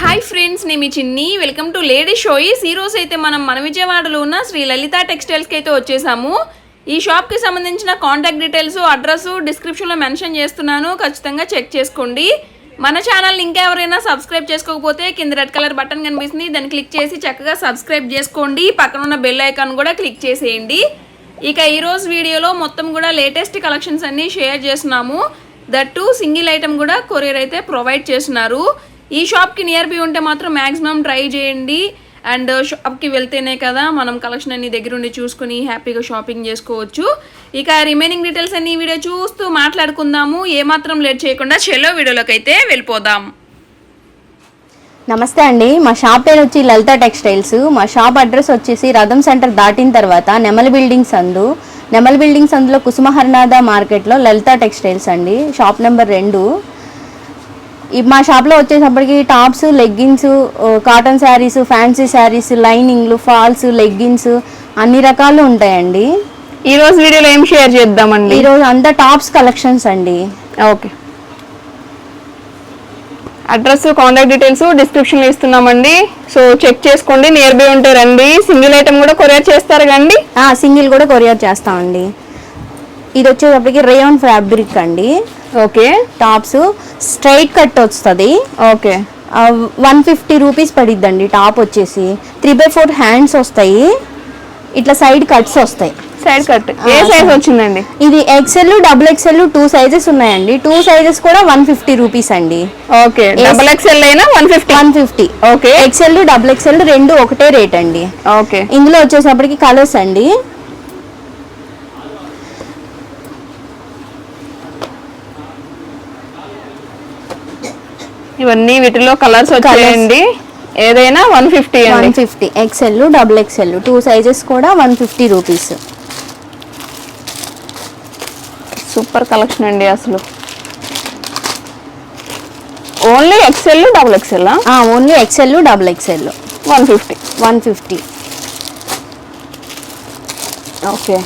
Hi friends నేను మీ చిన్ని. Welcome to lady షోయిస్ ఈ రోజు అయితే మనం మన విజయవాడలో ఉన్న శ్రీ లలిత టెక్స్టైల్స్కి అయితే వచ్చేసాము. ఈ షాప్కి సంబంధించిన కాంటాక్ట్ డీటెయిల్స్ అడ్రస్ డిస్క్రిప్షన్లో మెన్షన్ చేస్తున్నాను. ఖచ్చితంగా చెక్ చేసుకోండి. మన ఛానల్ ఇంకా ఎవరైనా సబ్స్క్రైబ్ చేసుకోకపోతే కింద రెడ్ కలర్ బటన్ కనిపిస్తుంది. దాన్ని క్లిక్ చేసి చక్కగా సబ్స్క్రైబ్ చేసుకోండి. పక్కన ఉన్న బెల్ ఐకాన్ కూడా క్లిక్ చేసేయండి. ఇక ఈరోజు వీడియోలో మొత్తం కూడా లేటెస్ట్ కలెక్షన్స్ అన్నీ షేర్ చేస్తున్నాము. దట్టు సింగిల్ ఐటమ్ కూడా కొరియర్ అయితే ప్రొవైడ్ చేస్తున్నారు. ఈ షాప్కి నియర్ బై ఉంటే మాత్రం మ్యాక్సిమం ట్రై చేయండి. అండ్ షాప్కి uh, వెళ్తేనే కదా మనం కలెక్షన్ అన్ని దగ్గరుండి చూసుకుని హ్యాపీగా షాపింగ్ చేసుకోవచ్చు. ఇక రిమైనింగ్ డీటెయిల్స్ అన్ని వీడియో చూస్తూ మాట్లాడుకుందాము. ఏమాత్రం లేట్ చేయకుండా చెల్లో వీడియోలోకి అయితే వెళ్ళిపోదాం. నమస్తే అండి. మా షాప్ పేరు వచ్చి లలిత టెక్స్టైల్స్. మా షాప్ అడ్రస్ వచ్చేసి రథం సెంటర్ దాటిన తర్వాత నెమల బిల్డింగ్స్ అందు నెమల బిల్డింగ్స్ అందులో కుసుమహర్నాథ మార్కెట్లో లలిత టెక్స్టైల్స్ అండి. షాప్ నెంబర్ రెండు. మా షాప్లో వచ్చేటప్పటికి tops leggings cotton sarees fancy sarees లైనింగ్లు falls leggings అన్ని రకాలు ఉంటాయండి. ఈ రోజు వీడియోలో ఏం షేర్ చేద్దామండి? ఈరోజు అంతా టాప్స్ కలెక్షన్స్ అండి. ఓకే. అడ్రస్ కాంటాక్ట్ డీటెయిల్స్ డిస్క్రిప్షన్లో ఇస్తున్నామండి. సో చెక్ చేసుకోండి. నియర్ బై ఉంటే రండి. సింగిల్ ఐటమ్ కూడా కొరియర్ చేస్తారు కండి సింగిల్ కూడా కొరియర్ చేస్తామండి. ఇది వచ్చేటప్పటికి రేయాన్ ఫ్యాబ్రిక్ అండి. ఓకే. టాప్స్ స్ట్రైట్ కట్ వస్తుంది. ఓకే. వన్ ఫిఫ్టీ రూపీస్ పడిద్దండి టాప్ వచ్చేసి. త్రీ బై ఫోర్ హ్యాండ్స్ వస్తాయి. ఇట్లా సైడ్ కట్స్ వస్తాయి. Side cut. ఏ సైజ్ వచ్చిందండి? ఇది XL double XL two sizes ఉన్నాయండి. టూ సైజెస్ కూడా వన్ ఫిఫ్టీ రూపీస్ అండి. ఓకే. డబల్ ఎక్స్ఎల్ అయినా one fifty. One fifty. Okay. XL double XL రెండు ఒకటే రేట్ అండి. ఓకే. ఇందులో వచ్చేసప్పటికి కలర్స్ అండి. ఇవన్నీ వీటిలో కలర్స్ వచ్చాయండి. ఏదైనా one fifty one fifty XL double XL two sizes కూడా one fifty rupees super collection అండి అసలు. Only XL double XL only XL double XL one fifty one fifty okay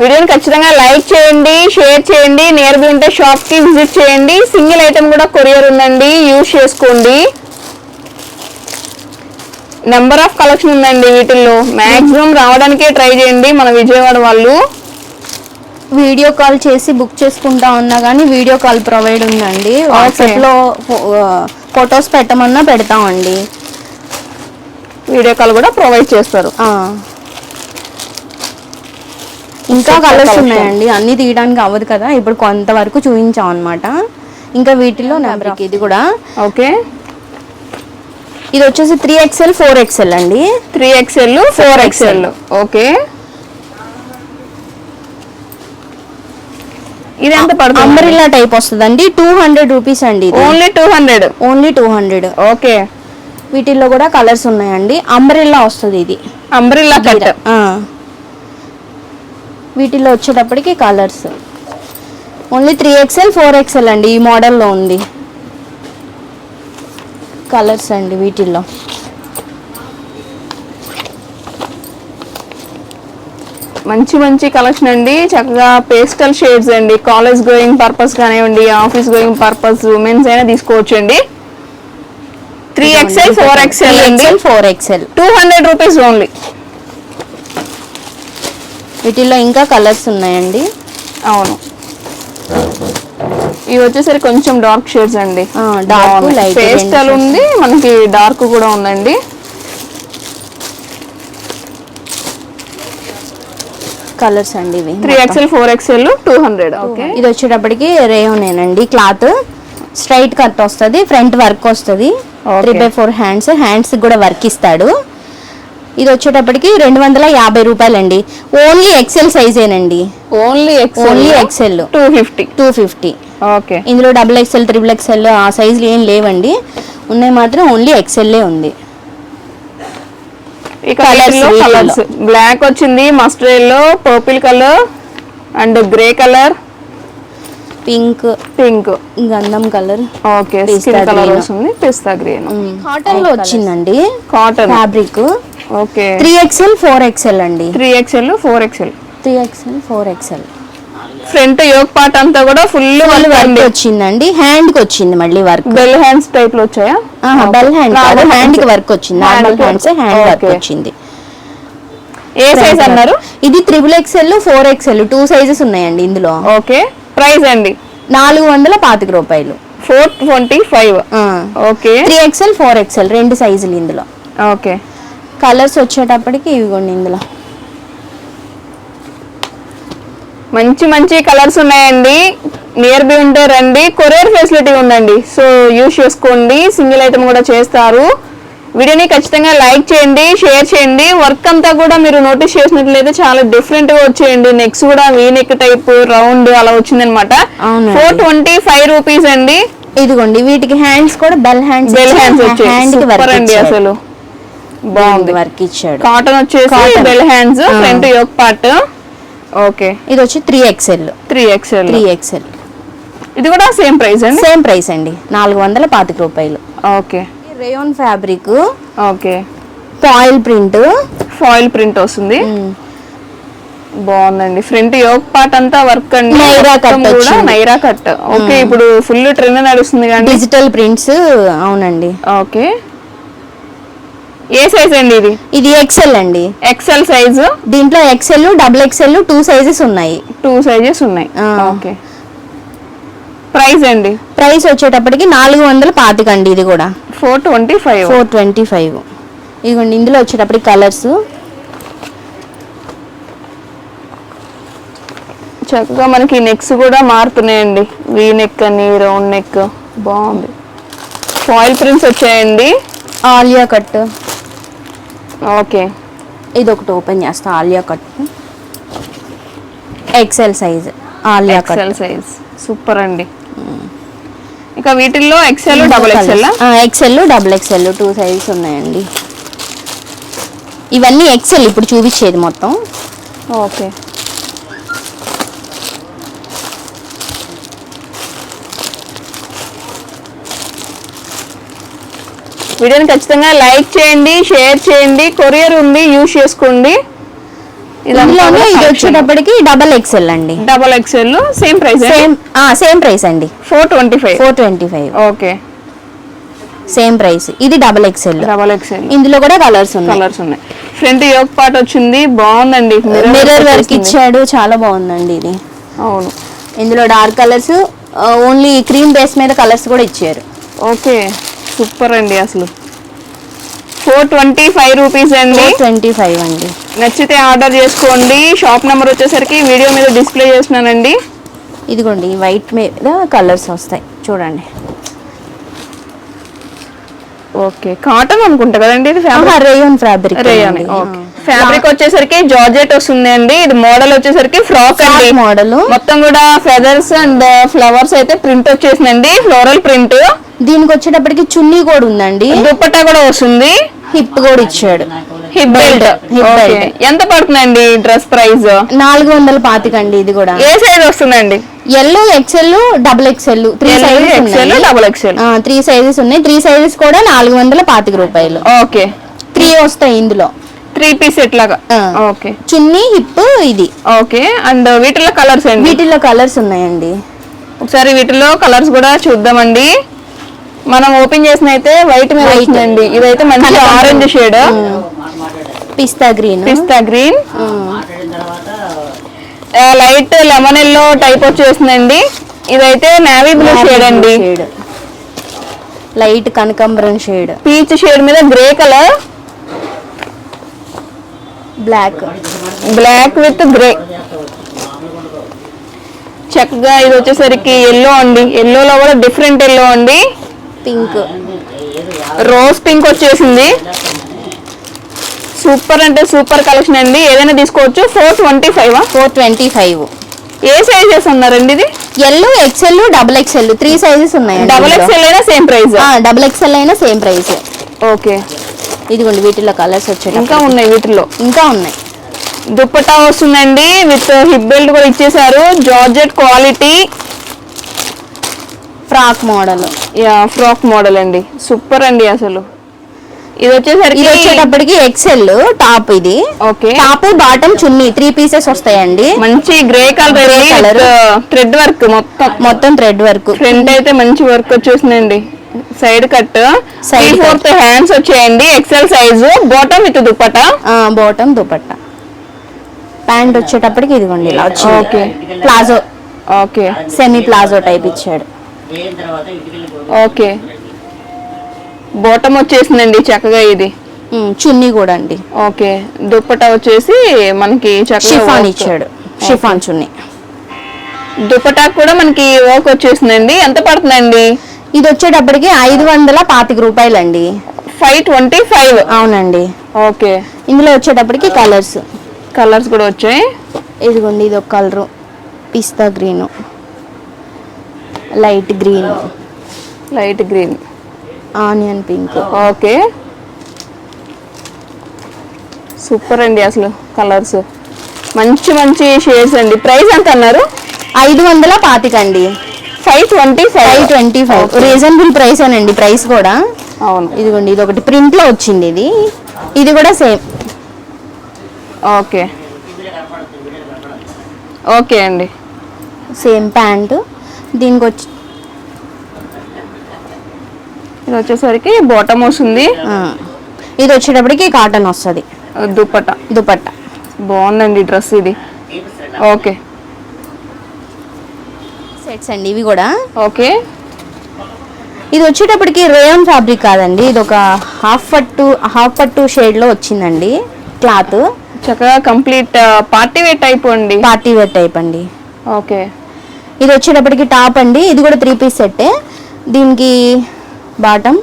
వీడియోని ఖచ్చితంగా లైక్ చేయండి షేర్ చేయండి నియర్ బై ఉంటే షాప్కి visit చేయండి. సింగిల్ ఐటమ్ కూడా కొరియర్ ఉందండి యూజ్ చేసుకోండి. నెంబర్ ఆఫ్ కలెక్షన్ ఉందండి వీటిల్లో. మాక్సిమం రావడానికే ట్రై చేయండి మన విజయవాడ వాళ్ళు. వీడియో కాల్ చేసి బుక్ చేసుకుంటా ఉన్నా కానీ వీడియో కాల్ ప్రొవైడ్ ఉందండి. వాట్సాప్లో ఫొటోస్ పెట్టమన్నా పెడతామండి. వీడియో కాల్ కూడా ప్రొవైడ్ చేస్తారు. ఇంకా కలర్స్. ఉన్నాయండి. అన్ని తీయడానికి అవ్వదు కదా. ఇప్పుడు కొంతవరకు చూపించాం అనమాట ఇంకా వీటిలో నెంబర్ ఇది కూడా. ఓకే. ఇది వచ్చేసి త్రీ ఎక్స్ఎల్ ఫోర్ ఎక్స్ఎల్ అండి. Three XL four XL okay. ఇది ఎంత పడుతుంది? అంబ్రిల్లా టైప్ వస్తుందండి. టూ హండ్రెడ్ రూపీస్ అండి only two hundred only two hundred okay. వీటిల్లో కూడా కలర్స్ ఉన్నాయండి. అంబ్రిల్లా వస్తుంది ఇది. అంబ్రిల్లా కట్ ఆ. వీటిల్లో వచ్చేటప్పటికి colours only three XL four XL అండి ఈ మోడల్లో ఉంది. కలర్స్ అండి వీటిల్లో. మంచి మంచి కలెక్షన్ అండి. చక్కగా పేస్టల్ షేడ్స్ అండి. కాలేజ్ గోయింగ్ పర్పస్ కానివ్వండి ఆఫీస్ గోయింగ్ పర్పస్ ఉమెన్స్ అయినా తీసుకోవచ్చు అండి. Three XL four XL four XL two hundred rupees only వీటిల్లో ఇంకా కలర్స్ ఉన్నాయండి. అవును. ఇవి వచ్చేసరికి కొంచెం డార్క్ షేడ్స్ అండి. light పేస్టల్ ఉంది మనకి డార్క్ కూడా ఉందండి. కలర్స్ అండి ఇవి three XL four XL two hundred okay. ఇది వచ్చేటప్పటికి రేయోనేనండి క్లాత్. స్ట్రైట్ కట్ వస్తుంది ఫ్రంట్ వర్క్ వస్తుంది. Three by four hands hands కూడా వర్క్ ఇస్తాడు. ఇది వచ్చేటప్పటికి రెండు వందల యాభై రూపాయలండి. Only XL సైజేనండి only only XL two fifty two fifty okay ఇందులో డబుల్ ఎక్సెల్ త్రిబుల్ ఎక్సెల్ ఆ సైజులు ఏం లేవండి. ఉన్నాయి మాత్రం ఓన్లీ ఎక్సెల్లే ఉంది. కలర్స్ బ్లాక్ వచ్చింది mustard yellow purple colour and grey colour pink. Pink. గంధం కలర్. Okay skin colour. వస్తుంది పిస్తా గ్రీన్. కాటన్లో వచ్చిందండి. Cotton fabric okay. Three XL four XL అండి. Three XL four XL three XL four XL front yoke part అంతా కూడా full work వచ్చిందండి. హ్యాండ్కి వచ్చింది మళ్ళీ వర్క్ బెల్ హ్యాండ్స్ టైప్లో వచ్చాయా? బెల్ హ్యాండ్ కాదు. హ్యాండ్కి. వర్క్ వచ్చింది. Normal hands. Hand work. వచ్చింది. ఏ సైజ్ అన్నారు? ఇది triple XL four XL two sizes ఉన్నాయండి ఇందులో. ఓకే ప్రైస్ అండి? నాలుగు వందల పాతిక రూపాయలు. Four twenty five. Okay. Three XL four XL రెండు సైజులు ఇందులో. ఓకే. కలర్స్ వచ్చేటప్పటికి ఇవిగోండి ఇందులో. మంచి మంచి కలర్స్ ఉన్నాయండి. నియర్ బై ఉంటే రండి. కొరియర్ ఫెసిలిటీ ఉందండి. సో యూస్ చేసుకోండి. సింగిల్ ఐటమ్ కూడా చేస్తారు. వీడియోని ఖచ్చితంగా లైక్ చేయండి షేర్ చేయండి. వర్క్ అంతా కూడా మీరు నోటీస్ చేసినట్లయితే చాలా డిఫరెంట్గా వచ్చేయండి. నెక్స్ట్ కూడా వీ నెక్ టైప్ రౌండ్ అలా వచ్చిందనమాట. అవునండి. ఫోర్ ట్వంటీ ఫైవ్ రూపీస్ అండి. ఇదిగోండి వీటికి హ్యాండ్స్ కూడా బెల్ హ్యాండ్స్ బెల్ హ్యాండ్స్ వచ్చాయి. అండి అసలు. బాగుంది. వర్క్ ఇచ్చాడు. కాటన్ వచ్చేసి. Bell hands. Front yoke part okay ఇది వచ్చి three XL three XL three XL ఇది కూడా సేమ్ ప్రైస్ అండి? సేమ్ ప్రైస్ అండి. నాలుగు వందల పాతిక రూపాయలు. Okay rayon fabric. Okay. Foil print. Foil print వస్తుంది. బాగుందండి. ఫ్రంట్ యోక్ పార్ట్ అంతా వర్క్ అండి. కూడా. నైరా కట్. ఓకే ఇప్పుడు ఫుల్ ట్రెండ్ నడుస్తుంది కానీ. డిజిటల్ ప్రింట్స్ అవునండి. ఓకే. ఏ సైజ్ అండి ఇది? ఇది ఎక్సెల్ అండి. XL size? దీంట్లో XL double XL two sizes ఉన్నాయి. టూ సైజెస్ ఉన్నాయి. ఓకే. ప్రైస్ అండి? ప్రైస్ వచ్చేటప్పటికి నాలుగు వందల పాతిక అండి ఇది కూడా. Four twenty five. Four twenty five. ఇదిగోండి ఇందులో వచ్చేటప్పటికి కలర్స్. చక్కగా మనకి నెక్స్ కూడా మారుతున్నాయండి. వీ నెక్ అని రౌండ్ నెక్ బాగుంది. ఫాయిల్ ప్రింట్స్ వచ్చాయండి. ఆలియా కట్. ఓకే. ఇది ఒకటి ఓపెన్ చేస్తా Alia cut. XL size Alia cut. XL size super అండి. ఇక వీటిల్లో XL double XL XL double XL two sizes ఉన్నాయండి. ఇవన్నీ ఎక్సెల్ ఇప్పుడు చూపించేది మొత్తం. ఓకే. వీడియోని ఖచ్చితంగా లైక్ చేయండి షేర్ చేయండి కొరియర్ ఉంది యూజ్ చేసుకోండి. ఇందులోనే ఇది వచ్చేటప్పటికి డబల్ ఎక్సెల్ అండి. Double XL same price same same price అండి. Four twenty five four twenty five okay same price ఇది డబల్ ఎక్సెల్ డబల్ ఎక్సెల్ ఇందులో కూడా కలర్స్ ఉన్నాయి. కలర్స్ ఉన్నాయి. ఫ్రంట్ యోగ్ పార్ట్ వచ్చింది బాగుందండి. Mirror work work. ఇచ్చాడు చాలా బాగుందండి ఇది. అవును. ఇందులో dark colours only cream base మీద కలర్స్ కూడా ఇచ్చారు. ఓకే సూపర్ అండి అసలు. ఫోర్ ట్వంటీ ఫైవ్ రూపీస్ అండి. ట్వంటీ ఫైవ్ అండి. నచ్చితే ఆర్డర్ చేసుకోండి. షాప్ నెంబర్ వచ్చేసరికి వీడియో మీద డిస్ప్లే చేస్తున్నానండి. ఇదిగోండి వైట్ మీద కలర్స్ వస్తాయి. చూడండి. ఓకే కాటన్ అనుకుంటా కదండి ఇది రేయోన్ ఫ్యాబ్రిక్ రేయాన్ ఫ్యాబ్రిక్ వచ్చేసరికి జార్జెట్ వస్తుంది అండి. ఇది మోడల్ వచ్చేసరికి ఫ్రాక్ అండి. మోడల్. మొత్తం కూడా ఫెదర్స్ అండ్ ఫ్లవర్స్ అయితే ప్రింట్ వచ్చేసిందండి. Floral print. దీనికి వచ్చేటప్పటికి చున్నీ కూడా ఉందండి. దుప్పట్టా కూడా వస్తుంది. హిప్ కూడా ఇచ్చాడు. Hip belt. ఎంత పడుతుందండి డ్రెస్ ప్రైస్? నాలుగు వందల పాతిక అండి ఇది కూడా. ఏ సైజ్ వస్తుందండి? L XL double XL three sizes XL ఉన్నాయి. డబుల్ ఎక్సెల్ త్రీ సైజెస్ ఉన్నాయి. త్రీ సైజెస్ కూడా నాలుగు వందల పాతిక రూపాయలు. ఓకే. త్రీ వస్తాయి ఇందులో. త్రీ పీస్ ఎట్లాగా. ఓకే. చున్నీ హిప్ ఇది. ఓకే. అండ్ వీటిలో కలర్స్ అండి వీటిలో కలర్స్ ఉన్నాయండి. ఒకసారి వీటిలో కలర్స్ కూడా చూద్దామండి. మనం ఓపెన్ చేసిన అయితే వైట్ మీద. వచ్చిందండి. ఇదైతే మంచి. Orange shade pista green. Pista green. Light lemon yellow type వచ్చేసిందండి. ఇదైతే నావీ బ్లూ షేడ్ అండి. లైట్ కనకాంబరం షేడ్ పీచ్ షేడ్ మీద grey colour black black with grey చక్కగా ఇది వచ్చేసరికి ఎల్లో అండి. ఎల్లోలో కూడా డిఫరెంట్ ఎల్లో అండి. పింక్. రోజ్ పింక్ వచ్చేసింది. సూపర్ అంటే సూపర్ కలెక్షన్ అండి. ఏదైనా తీసుకోవచ్చు. Four twenty five four twenty five ఏ సైజెస్ ఉన్నారండి ఇది? L XL double XL three sizes ఉన్నాయి డబుల్ ఎక్స్ఎల్ అయినా సేమ్ ప్రైస్ డబుల్ ఎక్సెల్ అయినా సేమ్ ప్రైస్ ఓకే ఇదిగోండి వీటిలో కలర్స్ వచ్చేట ఇంకా ఉన్నాయి వీటిలో? ఇంకా ఉన్నాయి. దుప్పట్టా వస్తుందండి. విత్ హిప్ బెల్ట్ కూడా ఇచ్చేసారు georgette quality frock model yeah frock model అండి. సూపర్ అండి అసలు. ఇది వచ్చేసరికి ఇది వచ్చేటప్పటికి ఎక్సెల్ టాప్ ఇది. Okay top bottom chunni three pieces వస్తాయండి. మంచి grey colour colour. Thread work మొత్తం. మొత్తం థ్రెడ్ వర్క్ ఫ్రంట్ అయితే మంచి వర్క్ వచ్చేసిందండి. Side cut cut. Fourth hands వచ్చేయండి. XL size bottom with dupatta bottom dupatta pant వచ్చేటప్పటికి ఇదిగోండి ఇలా వచ్చింది. Palazzo okay semi palazzo type ఇచ్చాడు. ఓకే. బాటమ్ వచ్చేసిందండి చక్కగా ఇది. చున్నీ కూడా అండి. ఓకే. దుప్పట వచ్చేసి మనకి చక్కగా షిఫాన్. ఇచ్చాడు. షిఫాన్ చున్నీ. దుప్పటా కూడా మనకి వర్క్ వచ్చేసిందండి. ఎంత పడుతుందండి? ఇది వచ్చేటప్పటికి ఐదు వందల పాతిక రూపాయలండి. Five twenty five. అవునండి. ఓకే. ఇందులో వచ్చేటప్పటికి కలర్స్. కలర్స్ కూడా వచ్చాయి. ఇదిగోండి ఇది ఒక colour. Pista green. Light green. Light green. Onion pink. Okay. Super అండి అసలు కలర్స్. మంచి మంచి షేడ్స్ అండి. ప్రైస్ ఎంత అన్నారు? ఐదు వందల పాతిక అండి five twenty five. Twenty five. Reasonable price అనండి ప్రైస్ కూడా. అవును. ఇదిగోండి ఇది ఒకటి ప్రింట్లో వచ్చింది ఇది. ఇది కూడా సేమ్ ఓకే. ఓకే అండి. సేమ్ ప్యాంటు దీనికి వచ్చి ఇది వచ్చేసరికి బాటమ్ వస్తుంది. ఇది వచ్చేటప్పటికి కాటన్ వస్తుంది. దుప్పట దుపట్టా. బాగుందండి డ్రెస్ ఇది. ఓకే. సెట్స్ అండి ఇవి కూడా. ఓకే. ఇది వచ్చేటప్పటికి రేయన్ ఫ్యాబ్రిక్ కాదండి. ఇది ఒక హాఫ్ పట్టు హాఫ్ పట్టు షేడ్లో వచ్చిందండి. క్లాత్ చక్కగా కంప్లీట్ పార్టీ వేర్ టైప్ అండి. పార్టీ వేర్ టైప్ అండి. ఓకే. ఇది వచ్చేటప్పటికి టాప్ అండి. ఇది కూడా త్రీ పీస్ సెట్ దీనికి బాటమ్.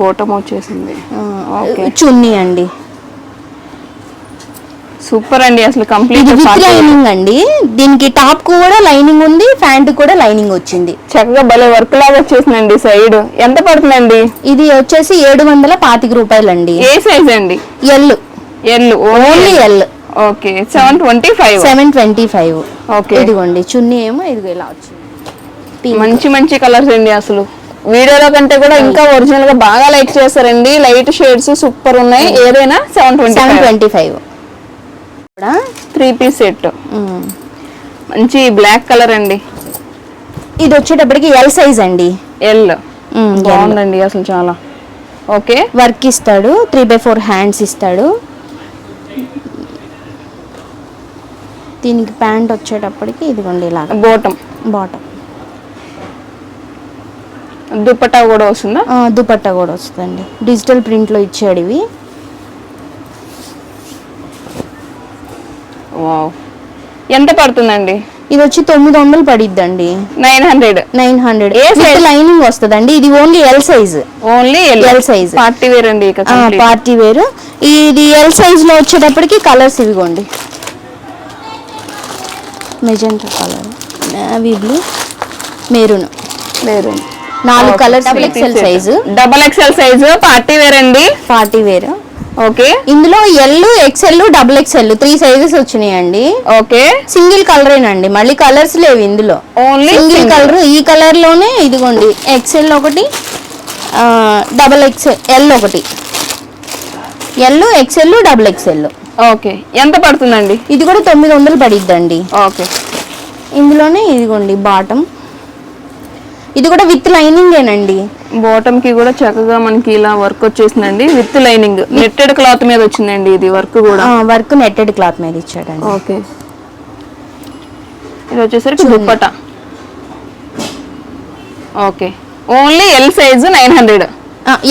బాటమ్ వచ్చేసింది. చున్నీ అండి. సూపర్ అండి అసలు కంప్లీట్ లైనింగ్ అండి. దీనికి టాప్ కూడా లైనింగ్ ఉంది ప్యాంట్ కూడా లైనింగ్ వచ్చింది. చక్కగా భలే వర్క్ లాగా వచ్చేసిందండి సైడ్. ఎంత పడుతుందండి? ఇది వచ్చేసి ఏడు వందల పాతిక రూపాయలండి. ఏ సైజ్ అండి? L. L only L. Okay seven twenty five seven twenty five okay. ఇదిగోండి చున్నీ ఏమో ఇదిగో ఇలా వచ్చింది. మంచి మంచి కలర్స్ అండి అసలు. వీడియోలో కంటే కూడా ఇంకా ఒరిజినల్గా బాగా లైక్ చేస్తారండి. లైట్ షేడ్స్ సూపర్ ఉన్నాయి. ఏదైనా seven twenty seven twenty five కూడా త్రీ పీస్ సెట్. మంచి బ్లాక్ కలర్ అండి. ఇది వచ్చేటప్పటికి ఎల్ సైజ్ అండి. L L. బాగుందండి అసలు చాలా. ఓకే. వర్క్ ఇస్తాడు. త్రీ బై ఫోర్ హ్యాండ్స్ ఇస్తాడు. దీనికి ప్యాంట్ వచ్చేటప్పటికి ఇదిగోండి ఇలా బోటం బాటమ్ దుప్పటా కూడా వస్తుందా? దుపట్టా కూడా వస్తుందండి. డిజిటల్ ప్రింట్లో ఇచ్చాడు ఇవి. వావ్ ఎంత పడుతుందండి? ఇది వచ్చి తొమ్మిది వందలు పడిద్దండి. Nine hundred nine hundred? Lining వస్తుందండి. ఇది only L size only L size. Party wear అండి. పార్టీ వేర్ ఇది ఎల్ సైజ్లో వచ్చేటప్పటికి colours ఇవిగోండి. Magenta colour. Navy blue maroon. లేదు నాలుగు colours double XL size double XL size party wear అండి? Party wear okay. ఇందులో L XL double XL three sizes వచ్చినాయండి. Okay. Single కలరేనండి మళ్ళీ కలర్స్ లేవు ఇందులో. ఓన్లీ సింగిల్ కలర్ ఈ కలర్లోనే ఇదిగోండి ఎక్స్ఎల్ ఒకటి డబల్ ఎక్స్ఎల్ ఎల్ ఒకటి. L XL double XL okay. ఎంత పడుతుందండి? ఇది కూడా తొమ్మిది వందలు పడిద్దండి. ఓకే. ఇందులోనే ఇదిగోండి బాటమ్ ఇది కూడా విత్ లైనింగేనండి. బాటమ్కి కూడా చక్కగా మనకి ఇలా వర్క్ వచ్చేసిందండి. With lining. నెట్టెడ్ క్లాత్ మీద వచ్చిందండి ఇది వర్క్ కూడా. వర్క్ నెట్టెడ్ క్లాత్ మీద ఇచ్చాడండి. ఓకే. ఇది వచ్చేసరికి dupatta. Okay. Only L size nine hundred.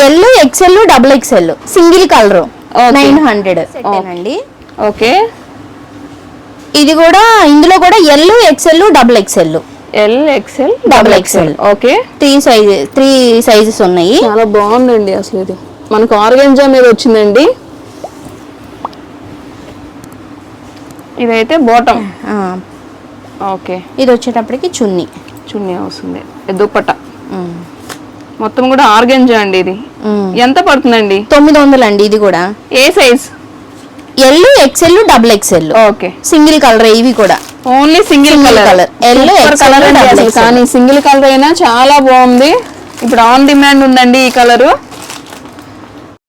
L XL double XL single colour. Nine hundred. అండి. ఓకే ఇది కూడా ఇందులో కూడా L XL double XL L XL Double XL. Okay three size three sizes ఉన్నాయి. చాలా బాగుందండి అసలు ఇది. మనకు ఆర్గంజా మీద వచ్చిందండి. ఇదైతే బాటమ్ ఓకే ఇది వచ్చేటప్పటికి చున్నీ. చున్నీ వస్తుంది. దుప్పట మొత్తం కూడా ఆర్గంజా అండి ఇది. ఎంత పడుతుందండి? తొమ్మిది వందలు అండి ఇది కూడా. ఏ size? L XL double XL okay. Single colour ఇవి కూడా. Only single colour. XL, colour. కానీ సింగిల్ కలర్ అయినా చాలా బాగుంది. ఇప్పుడు ఆన్ డిమాండ్ ఉందండి ఈ కలర్.